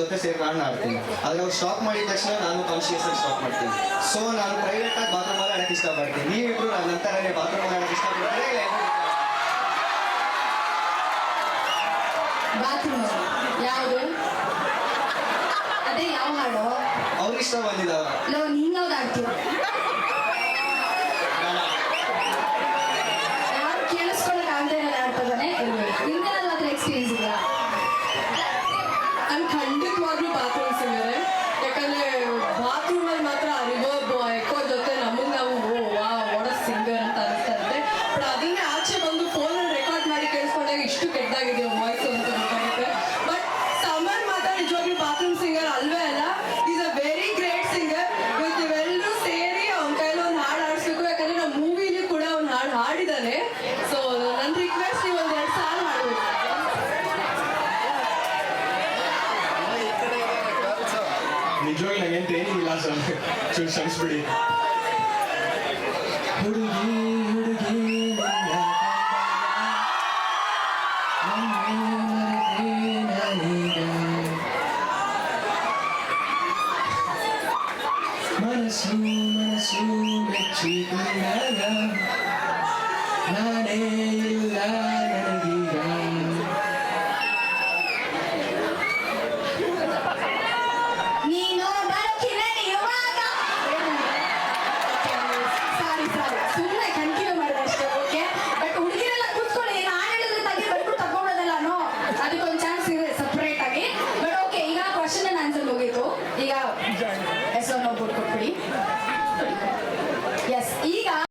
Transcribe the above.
ಜೊತೆ ಸೇರಿ ನಾನು ಆಡ್ತೀನಿ ಆದ್ರೆ ಅವ್ರು ಸ್ಟಾಪ್ ಮಾಡಿದ ತಕ್ಷಣ ನಾನು ಕಾನ್ಶಿಯಸ್ ಆಗಿ ಸ್ಟಾಪ್ ಮಾಡ್ತೀನಿ. ಸೊ ನಾನು ಪ್ರೈವೇಟ್ ಆಗಿ ಬಾತ್ರೂಮ್ ಅಲ್ಲಿ ಆಡಕ್ಕೆ ಇಷ್ಟಪಡ್ತೀನಿ. ನೀವಿಬ್ರು ನನ್ನ ನಂತರನೇ ಬಾತ್ರೂಮ್ ಅಲ್ಲಿ ಆಡಕ್ಕೆ ಇಷ್ಟಪಡ್ತೀನಿ ಬಾತ್ರೂಮ್ ಯಾವುದು? ಅದೇ ಯಾವ ಹಾಡು? ಅವ್ರಿಗೆ ಇಷ್ಟ ಬಂದಿದ್ದಾವ ಲೋ ನೀನ್ ಯಾವ್ದು ಆಡ್ತೀಯ ಇಷ್ಟು ಕೆಟ್ಟದಾಗಿದೆ ವಾಯ್ಸ್ ಅಂತ ಗೊತ್ತಾಗುತ್ತೆ ಬಟ್ ಸಮರ್ ಮಾತ್ರ ನಿಜವಾಗ್ಲೂ ಬಾತ್ರೂಮ್ ಸಿಂಗರ್ ಅಲ್ವೇ ಅಲ್ಲ? Is a very great singer ಇವತ್ತು ಇವೆಲ್ಲರೂ ಸೇರಿ ಅವ್ನ ಕೈಲಿ ಒಂದು ಹಾಡು ಆಡಿಸ್ಬೇಕು ಯಾಕಂದ್ರೆ ನಮ್ಮ ಮೂವಿಲಿ ಕೂಡ ಅವ್ನು ಹಾಡು ಹಾಡಿದ್ದಾನೆ ಸೊ ನನ್ನ ರಿಕ್ವೆಸ್ಟ್ ನೀವು ಒಂದು ಎರಡು ಸಾಲ ಮಾಡಬೇಕು ನಿಜವಾಗ್ಲೂ ನಂಗೆ ಟ್ರೈನಿಂಗ್ ಇಲ್ಲ ಸರ್. ಕ್ಷಮಿಸ್ಬಿಡಿ 수많은 수백 지구 나가 나의 일 나의